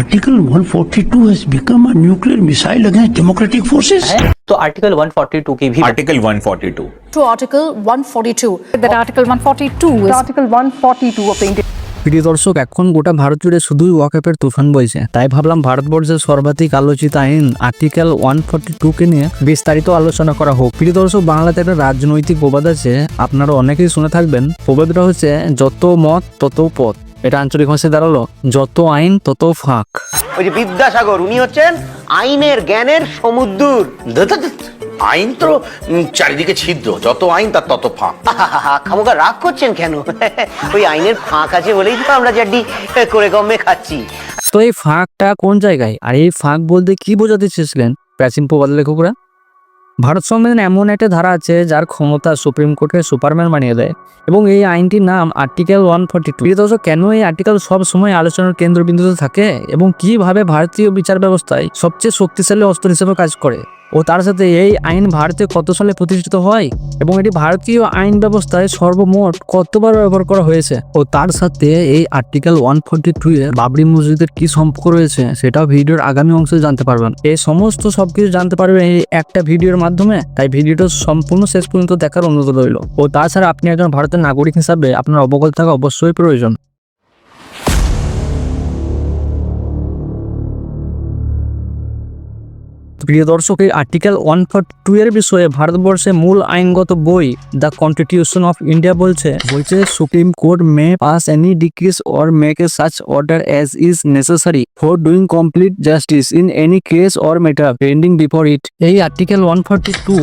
Article 142 has become a nuclear missile against democratic forces. तो article 142 की भी Article 142. to Article 142. that Article 142 is Article 142 of the Indian প্রিয় দর্শক এখন গোটা ভারত জুড়ে শুধুই ওয়াকআপের তুফান বইছে তাই ভাবলাম ভারতবর্ষের সর্বাধিক আলোচিত আইন আর্টিকেল ওয়ান ফর্টি টু কে নিয়ে বিস্তারিত আলোচনা করা হোক প্রিয় দর্শক বাংলাতে একটা রাজনৈতিক প্রবাদ আছে আপনারা অনেকেই শুনে থাকবেন প্রবাদটা হচ্ছে যত মত তত পথ এটা আঞ্চলিক ভাষায় দাঁড়াল যত আইন তত ফাঁক। ওই যে বিদ্যাসাগর উনি হচ্ছেন আইনের জ্ঞানের সমুদ্র। আইন তো চারিদিকে ছিদ্র যত আইন তার তত ফাঁক। খামোকা রাগ করছেন কেন? ওই আইনের ফাঁক আছে বলেই তো আমরা জাড্ডি করে গমে খাচ্ছি। তো এই ফাঁকটা কোন জায়গায়? আর এই ফাঁক বলতে কি বোঝাতে চেয়েছিলেন প্রাচীন প্রবাদ লেখকরা ভারত সংবিধান এমন একটা ধারা আছে যার ক্ষমতা সুপ্রিম কোর্টকে সুপারম্যান বানিয়ে দেয় এবং এই আইনটির নাম আর্টিকেল ওয়ান ফর্টি টু। দর্শক, কেন এই আর্টিকেল সব সময় আলোচনার কেন্দ্রবিন্দুতে থাকে এবং কীভাবে ভারতীয় বিচার ব্যবস্থায় সবচেয়ে শক্তিশালী অস্ত্র হিসেবে কাজ করে? ও তার সাথে এই আইন ভারতে কত সালে প্রতিষ্ঠিত হয় এবং এটি ভারতীয় আইন ব্যবস্থায় সর্বমোট কতবার ব্যবহার করা হয়েছে? ও তার সাথে এই আর্টিকেল ওয়ান ফোর্টি টু এ বাবরি মসজিদের কি সম্পর্ক রয়েছে সেটাও ভিডিওর আগামী অংশে জানতে পারবেন। এই সমস্ত সবকিছু জানতে পারবেন এই একটা ভিডিওর মাধ্যমে, তাই ভিডিওটা সম্পূর্ণ শেষ পর্যন্ত দেখার অনুরোধ রইল। ও তাছাড়া আপনি একজন ভারতের নাগরিক হিসাবে আপনার অবগত থাকা অবশ্যই প্রয়োজন। প্রিয় দর্শক, এই আর্টিকেল ওয়ান ফর্টি টু এর বিষয়ে ভারতবর্ষে মূল আইনগত বই দ্য কনস্টিটিউশন অফ ইন্ডিয়া বলছে বলছে supreme court may pass any decrees or make a such order as is necessary for doing complete justice in any case or matter pending before it এই article one forty two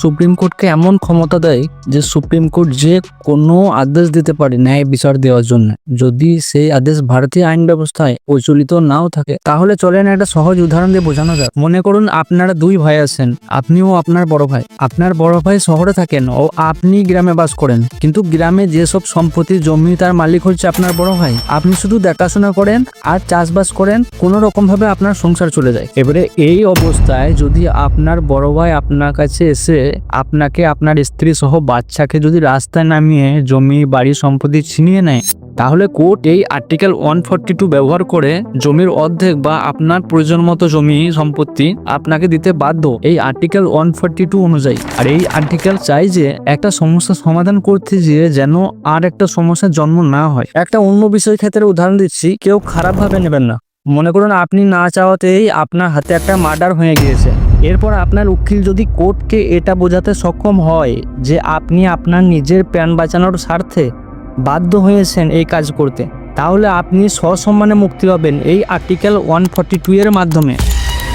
supreme কোর্টকে এমন ক্ষমতা দেয় যে supreme court যে কোনো আদেশ দিতে পারে ন্যায় বিচার দেওয়ার জন্য। যদি সেই আদেশ ভারতীয় আইন ব্যবস্থায় প্রচলিত নাও থাকে, তাহলে চলেন একটা সহজ উদাহরণ দিয়ে বোঝানো যাক। মনে করুন আপনারা দুই ভাই আছেন, আপনিও আপনার বড় ভাই। আপনার বড় ভাই শহরে থাকেন ও আপনি গ্রামে বাস করেন, কিন্তু গ্রামে যেসব সম্পত্তি, জমি তার মালিক হচ্ছে আপনার বড় ভাই। আপনি শুধু দেখাশোনা করেন আর চাষবাস করেন, কোনো রকম ভাবে আপনার সংসার চলে যায়। এবারে এই অবস্থায় যদি আপনার বড় ভাই আপনার কাছে এসে আপনাকে আপনার স্ত্রী সহ বাচ্চাকে যদি রাস্তায় নামিয়ে জমি, বাড়ি সম্পত্তি ছিনিয়ে নেয়, তাহলে কোর্ট এই আর্টিকেল ওয়ান ফর্টি টু ব্যবহার করে জমির অর্ধেক বা আপনার প্রয়োজন মতো জমি, সম্পত্তি আপনাকে দিতে বাধ্য এই আর্টিকেল ওয়ান ফর্টি টু অনুযায়ী। আর এই আর্টিকেল চাই যে একটা সমস্যার সমাধান করতে গিয়ে যেন আর একটা সমস্যার জন্ম না হয়। একটা অন্য বিষয় ক্ষেত্রে উদাহরণ দিচ্ছি, কেউ খারাপভাবে নেবেন না। মনে করুন আপনি না চাওয়াতেই আপনার হাতে একটা মার্ডার হয়ে গিয়েছে। এরপর আপনার উকিল যদি কোর্টকে এটা বোঝাতে সক্ষম হয় যে আপনি আপনার নিজের প্যান বাঁচানোর স্বার্থে বাধ্য হয়েছেন এই কাজ করতে, তাহলে আপনি সসম্মানে মুক্তি পাবেন এই আর্টিকেল ওয়ান ফর্টি টু এর মাধ্যমে।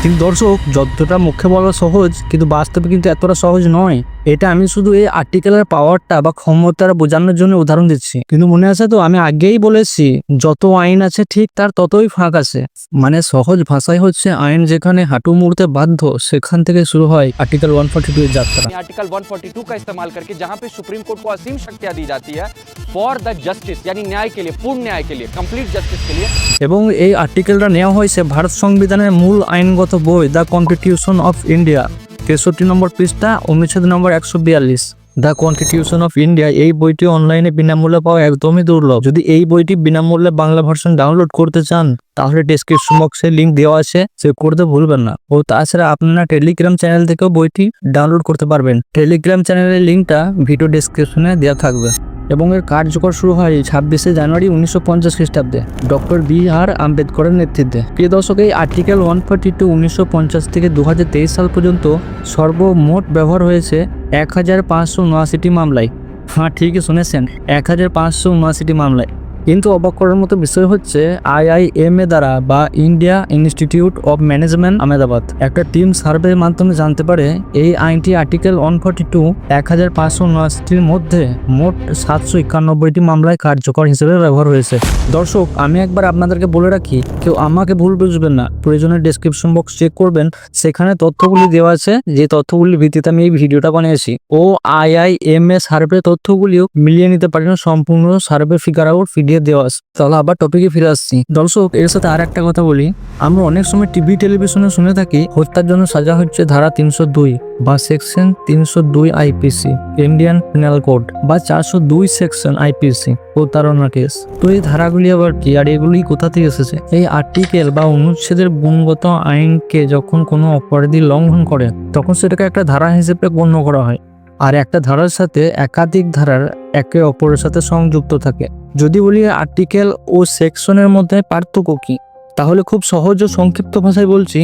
কিন্তু দর্শক, যতটা মুখে বলা সহজ, কিন্তু বাস্তবে কিন্তু এতটা সহজ নয়। এটা আমি শুধু এই আর্টিকেলের পাওয়ারটা বা ক্ষমতাটা বোঝানোর জন্য উদাহরণ দিচ্ছি কিন্তু মনে আছে তো আমি আগেই বলেছি যত আইন আছে ঠিক তার ততই ফাঁক আছে মানে সহজ ভাষায় হচ্ছে আইন যেখানে হাঁটু মুড়তে বাধ্য সেখান থেকে শুরু হয় আর্টিকেল ওয়ান ফর্টি টু এর যাত্রা आर्टिकल 142 का इस्तेमाल करके जहां पे सुप्रीम कोर्ट को असीम शक्तियां दी जाती है फॉर द जस्टिस यानी न्याय के लिए पूर्ण न्याय के लिए कंप्लीट जस्टिस के लिए এবং এই আর্টিকেলটা নেওয়া হয়েছে ভারত সংবিধানের মূল আইনগত বই দ্য কনস্টিটিউশন অফ ইন্ডিয়া তেষট্টি নম্বর পৃষ্ঠা অনুচ্ছেদ নম্বর একশো বিয়াল্লিশ। দ্য কনস্টিটিউশন অফ ইন্ডিয়া এই বইটি অনলাইনে বিনামূল্যে পাওয়া একদমই দুর্লভ। যদি এই বইটি বিনামূল্যে বাংলা ভার্সন ডাউনলোড করতে চান, তাহলে ডেসক্রিপশন বক্সে লিঙ্ক দেওয়া আছে সে করতে ভুলবেন না। ও তাছাড়া আপনারা টেলিগ্রাম চ্যানেল থেকেও বইটি ডাউনলোড করতে পারবেন। টেলিগ্রাম চ্যানেলের লিঙ্কটা ভিডিও ডেসক্রিপশনে দেওয়া থাকবে। এবং এর কার্যকর শুরু হয় ছাব্বিশে জানুয়ারি উনিশশো পঞ্চাশ খ্রিস্টাব্দে। ডক্টর বি আর আম্বেদকরের নেতৃত্বে। প্রিয় দর্শক, এই আর্টিকেল ওয়ান ফর্টি টু উনিশশো পঞ্চাশ থেকে দু হাজার তেইশ সাল পর্যন্ত সর্বমোট ব্যবহার হয়েছে এক হাজার পাঁচশো উনআশিটি মামলায়। হ্যাঁ ঠিকই শুনেছেন। এক হাজার পাঁচশো উনআশিটি মামলায়। কিন্তু অবাক করার মতো বিষয় হচ্ছে আইআইএমএ দ্বারা বা India institute of management Ahmedabad. একটা টিম সার্ভের মাধ্যমে জানতে পারে এই আইনটি আর্টিকেল ওয়ান ফর্টি টু এক হাজার পাঁচশো উনআশিটির মধ্যে মোট সাতশো একানব্বইটি মামলায় কার্যকর হিসেবে ব্যবহার হয়েছে। দর্শক, আমি একবার আপনাদেরকে বলে রাখি, কেউ আমাকে ভুল বুঝবেন না। প্রয়োজনে ডেসক্রিপশন বক্স চেক করবেন। সেখানে তথ্যগুলি দেওয়া আছে, যে তথ্যগুলির ভিত্তিতে আমি এই ভিডিওটা বানিয়েছি। ও আইআইএমএ সার্ভে তথ্যগুলিও মিলিয়ে নিতে পারেন সম্পূর্ণ সার্ভে ফিগার আউট আইডিয়া দেওয়া আছে। তাহলে আবার টপিকে ফিরে আসছি। দর্শক, এর সাথে আর একটা কথা বলি। আমরা অনেক সময় টিভি টেলিভিশনে শুনে থাকি, হত্যার জন্য সাজা হচ্ছে ধারা তিনশো দুই বা সেকশন তিনশো দুই আইপিসি ইন্ডিয়ান পিনাল কোড বা চারশো দুই সেকশন আইপিসি প্রতারণা কেস তো এই ধারাগুলি আবার কি, আর এগুলি কোথা থেকে এসেছে? এই আর্টিকেল বা অনুচ্ছেদের গুণগত আইনকে যখন কোনো অপরাধী লঙ্ঘন করে, তখন সেটাকে একটা ধারা হিসেবে গণ্য করা হয়। আর একটা ধারার সাথে একাধিক ধারার একে অপরের সাথে সংযুক্ত থাকে। যদি বলি আর্টিকেল ও সেকশনের মধ্যে পার্থক্য কি, তাহলে খুব সহজ ও সংক্ষিপ্ত ভাষায় বলছি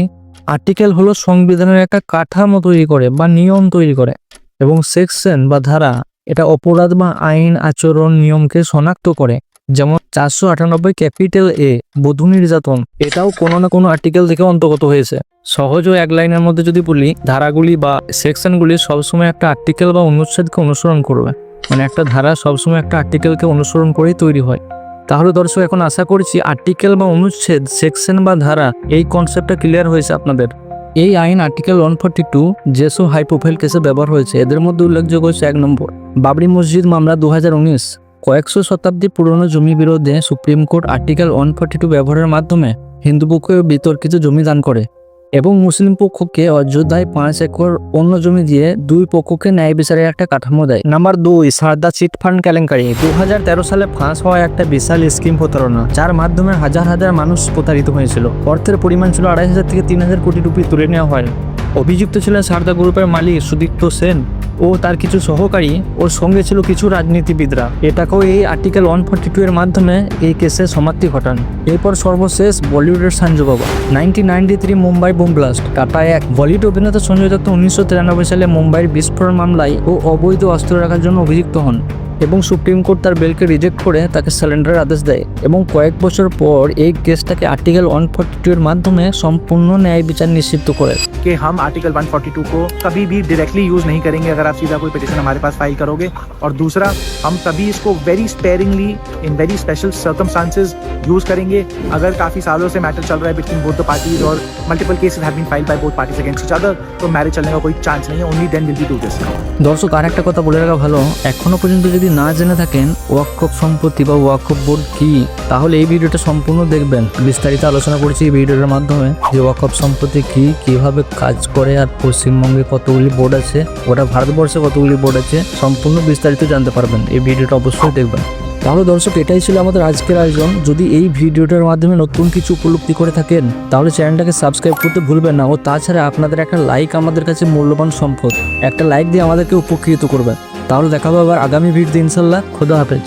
আর্টিকেল হলো সংবিধানের একটা কাঠামো তৈরি করে বা নিয়ম তৈরি করে এবং সেকশন বা ধারা এটা অপরাধ বা আইন আচরণ নিয়মকে শনাক্ত করে। যেমন চারশো আটানব্বই ক্যাপিটাল এ বধূ নির্যাতন, এটাও কোনো না কোনো আর্টিকেল থেকে অন্তর্গত হয়েছে। সহজ ও এক লাইনের মধ্যে যদি বলি, ধারাগুলি বা সেকশনগুলি সবসময় একটা আর্টিকেল বা অনুচ্ছেদকে অনুসরণ করবে। মানে একটা ধারা সবসময় একটা আর্টিকেলকে অনুসরণ করেই তৈরি হয়। তাহলে দর্শক, এখন আশা করছি আর্টিকেল বা অনুচ্ছেদ সেকশন বা ধারা এই কনসেপ্টটা ক্লিয়ার হয়েছে আপনাদের। এই আইন আর্টিকেল ওয়ান ফোর্টি টু যেসব হাই প্রোফাইল কেসে ব্যবহার হয়েছে। এদের মধ্যে উল্লেখযোগ্য হচ্ছে এক নম্বর। বাবরি মসজিদ মামলা দু হাজার উনিশ। কয়েকশো শতাব্দী পুরনো জমি বিরোধে supreme court article one forty two ব্যবহারের মাধ্যমে হিন্দু পক্ষে বিতর্কিত জমি দান করে। এবং মুসলিম পক্ষকে অযোধ্যায় পাঁচ একর অন্য জমি দিয়ে দুই পক্ষকে ন্যায় বিচারের একটা কাঠামো দেয়। নাম্বার দুই, সারদা চিট ফান্ড কেলেঙ্কারি। দু হাজার তেরো সালে ফাঁস হওয়া একটা বিশাল স্কিম প্রতারণা, যার মাধ্যমে হাজার হাজার মানুষ প্রতারিত হয়েছিল। অর্থের পরিমাণ ছিল আড়াই হাজার থেকে তিন হাজার কোটি রুপি তুলে নেওয়া হয়। অভিযুক্ত ছিলেন সারদা গ্রুপের মালিক সুদীপ্ত সেন। ও তার কিছু সহকারী, ওর সঙ্গে ছিল কিছু রাজনীতিবিদরা। এটাকেও এই আর্টিকেল ওয়ান ফর্টি টু এর মাধ্যমে এই কেসে সমাপ্তি ঘটান। এরপর সর্বশেষ বলিউডের Sanju Baba. Nineteen ninety three Mumbai bomb blast tata এক। বলিউড অভিনেতা সঞ্জয় দত্ত উনিশশো তিরানব্বই সালে মুম্বাইয়ের বিস্ফোরণ মামলায় ও অবৈধ অস্ত্র রাখার জন্য অভিযুক্ত হন। এবং সুপ্রিম কোর্ট তার বেলকে রিজেক্ট করে তাকে স্যালেন্ডারের আদেশ দেয় এবং কয়েক বছর পর এই কেসটাকে আর্টিকেল ওয়ান ফর্টি টু এর মাধ্যমে সম্পূর্ণ ন্যায় বিচার নিশ্চিত করে कि हम आर्टिकल 142 को कभी भी डायरेक्टली यूज नहीं करेंगे अगर आप सीधा कोई पिटिशन हमारे पास फाइल करोगे और दूसरा हम कभी इसको very sparingly in very special circumstances use करेंगे अगर काफी सालों से मैटर चल रहा है बिटवीन बोथ द पार्टीज और multiple cases have been filed by both parties against each other तो मैरिज चलने का कोई चांस नहीं है only then will be do this দর্শক আর একটা কথা বলে রাখা ভালো এখনো পর্যন্ত যদি না জেনে থাকেন ওয়াকফ সম্পত্তি বা ওয়াকফ বোর্ড কি, তাহলে এই ভিডিওটা সম্পূর্ণ দেখবেন। বিস্তারিত আলোচনা করেছি এই ভিডিওটার মাধ্যমে যে ওয়াকফ সম্পত্তি কি, কীভাবে কাজ করে আর পশ্চিমবঙ্গে কতগুলি বোর্ড আছে ওটা ভারতবর্ষে কতগুলি বোর্ড আছে, সম্পূর্ণ বিস্তারিত জানতে পারবেন। এই ভিডিওটা অবশ্যই দেখবেন। তাহলে দর্শক, এটাই ছিল আমাদের আজকের আয়োজন। যদি এই ভিডিওটার মাধ্যমে নতুন কিছু উপলব্ধি করে থাকেন, তাহলে চ্যানেলটাকে সাবস্ক্রাইব করতে ভুলবেন না। ও তাছাড়া আপনাদের একটা লাইক আমাদের কাছে মূল্যবান সম্পদ। একটা লাইক দিয়ে আমাদেরকে উপকৃত করবেন। তাহলে দেখাবো আবার আগামী ভিডিওতে ইনশাল্লাহ। খোদা হাফেজ।